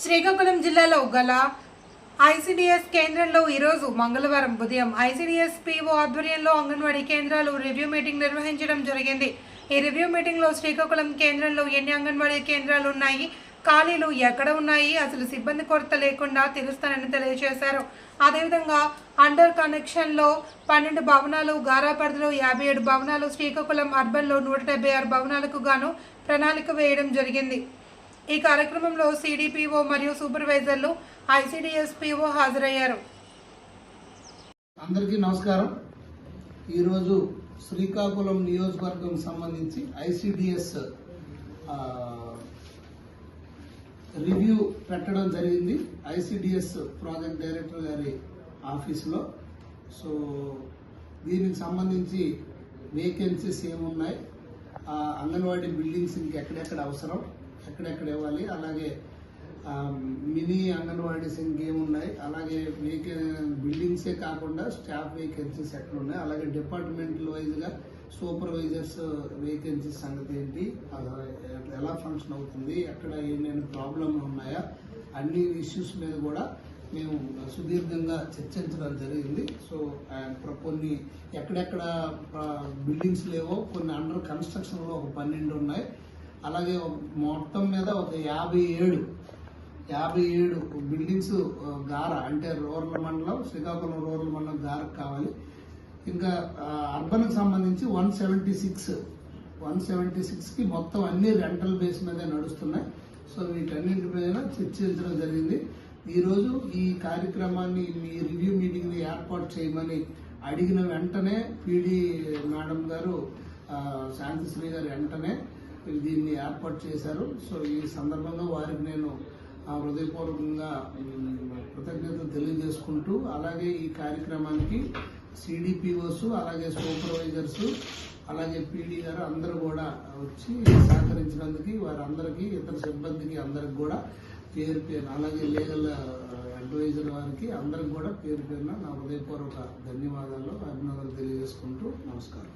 శ్రీకాకుళం జిల్లాలో గల ఐసిడిఎస్ కేంద్రంలో ఈరోజు మంగళవారం ఉదయం ఐసిడిఎస్ పిఓ ఆధ్వర్యంలో అంగన్వాడీ కేంద్రాలు రివ్యూ మీటింగ్ నిర్వహించడం జరిగింది. ఈ రివ్యూ మీటింగ్లో శ్రీకాకుళం కేంద్రంలో ఎన్ని అంగన్వాడీ కేంద్రాలు ఉన్నాయి? ఖాళీలు ఎక్కడ ఉన్నాయి? అసలు సిబ్బంది కొరత లేకుండా తెలుస్తానని తెలియజేశారు. అదేవిధంగా అండర్ కనెక్షన్లో పన్నెండు భవనాలు గారా యాభై ఏడు భవనాలు శ్రీకాకుళం అర్బన్లో నూట డెబ్బై ఆరు భవనాలకు గాను ప్రణాళిక వేయడం జరిగింది. ఈ కార్యక్రమంలో సిడిపిఓ మరియు సూపర్వైజర్లు ఐసిడిఎస్పిఓ హాజరయ్యారు. అందరికీ నమస్కారం. ఈరోజు శ్రీకాకుళం నియోజకవర్గం సంబంధించి ఐసిడిఎస్ రివ్యూ పెట్టడం జరిగింది ఐసిడిఎస్ ప్రాజెక్ట్ డైరెక్టర్ గారి ఆఫీస్లో. సో దీనికి సంబంధించి వేకెన్సీస్ ఏమున్నాయి? అంగన్వాడీ బిల్డింగ్స్ ఇంకెక్కడెక్కడ అవసరం? ఎక్కడెక్కడ ఇవ్వాలి? అలాగే మినీ అంగన్వాడీస్ ఇంకేమున్నాయి అలాగే వేకే బిల్డింగ్సే కాకుండా స్టాఫ్ వేకెన్సీస్ ఎక్కడ ఉన్నాయి అలాగే డిపార్ట్మెంటల్ వైజ్గా సూపర్వైజర్స్ వేకెన్సీస్ సంగతి ఏంటి? అలా ఎలా ఫంక్షన్ అవుతుంది? ఎక్కడ ఏమైనా ప్రాబ్లంలు ఉన్నాయా? అన్ని ఇష్యూస్ మీద కూడా మేము సుదీర్ఘంగా చర్చించడం జరిగింది. సో ప్ర- కొన్ని ఎక్కడెక్కడ బిల్డింగ్స్ లేవో కొన్ని అండర్ కన్స్ట్రక్షన్లో ఒక పన్నెండు ఉన్నాయి. అలాగే మొత్తం మీద ఒక యాభై ఏడు యాభై ఏడు బిల్డింగ్స్ గార అంటే రూరల్ మండలం శ్రీకాకుళం రూరల్ మండలం గారకు కావాలి. ఇంకా అర్బన్కి సంబంధించి one seventy six one seventy సిక్స్కి మొత్తం అన్ని రెంటల్ బేస్ మీద నడుస్తున్నాయి. సో వీటన్నింటి మీద చర్చించడం జరిగింది. ఈరోజు ఈ కార్యక్రమాన్ని మీ రివ్యూ మీటింగ్ని ఏర్పాటు చేయమని అడిగిన వెంటనే పీడీ మేడం గారు శాంతిశ్రీ గారు వెంటనే దీన్ని ఏర్పాటు చేశారు. సో ఈ సందర్భంగా వారికి నేను ఆ, హృదయపూర్వకంగా కృతజ్ఞత కృతజ్ఞతలు తెలియజేసుకుంటూ అలాగే ఈ కార్యక్రమానికి సిడిపిఓస్ అలాగే సూపర్వైజర్స్ అలాగే పీడీ గారు అందరూ కూడా వచ్చి సహకరించినందుకు వారందరికీ ఇతర సిబ్బందికి అందరికి కూడా పేరు పేరు అలాగే లీగల్ అడ్వైజర్ వారికి అందరికి కూడా పేరు పేరున నా హృదయపూర్వక ధన్యవాదాలు అభినందనలు తెలియజేసుకుంటూ నమస్కారం.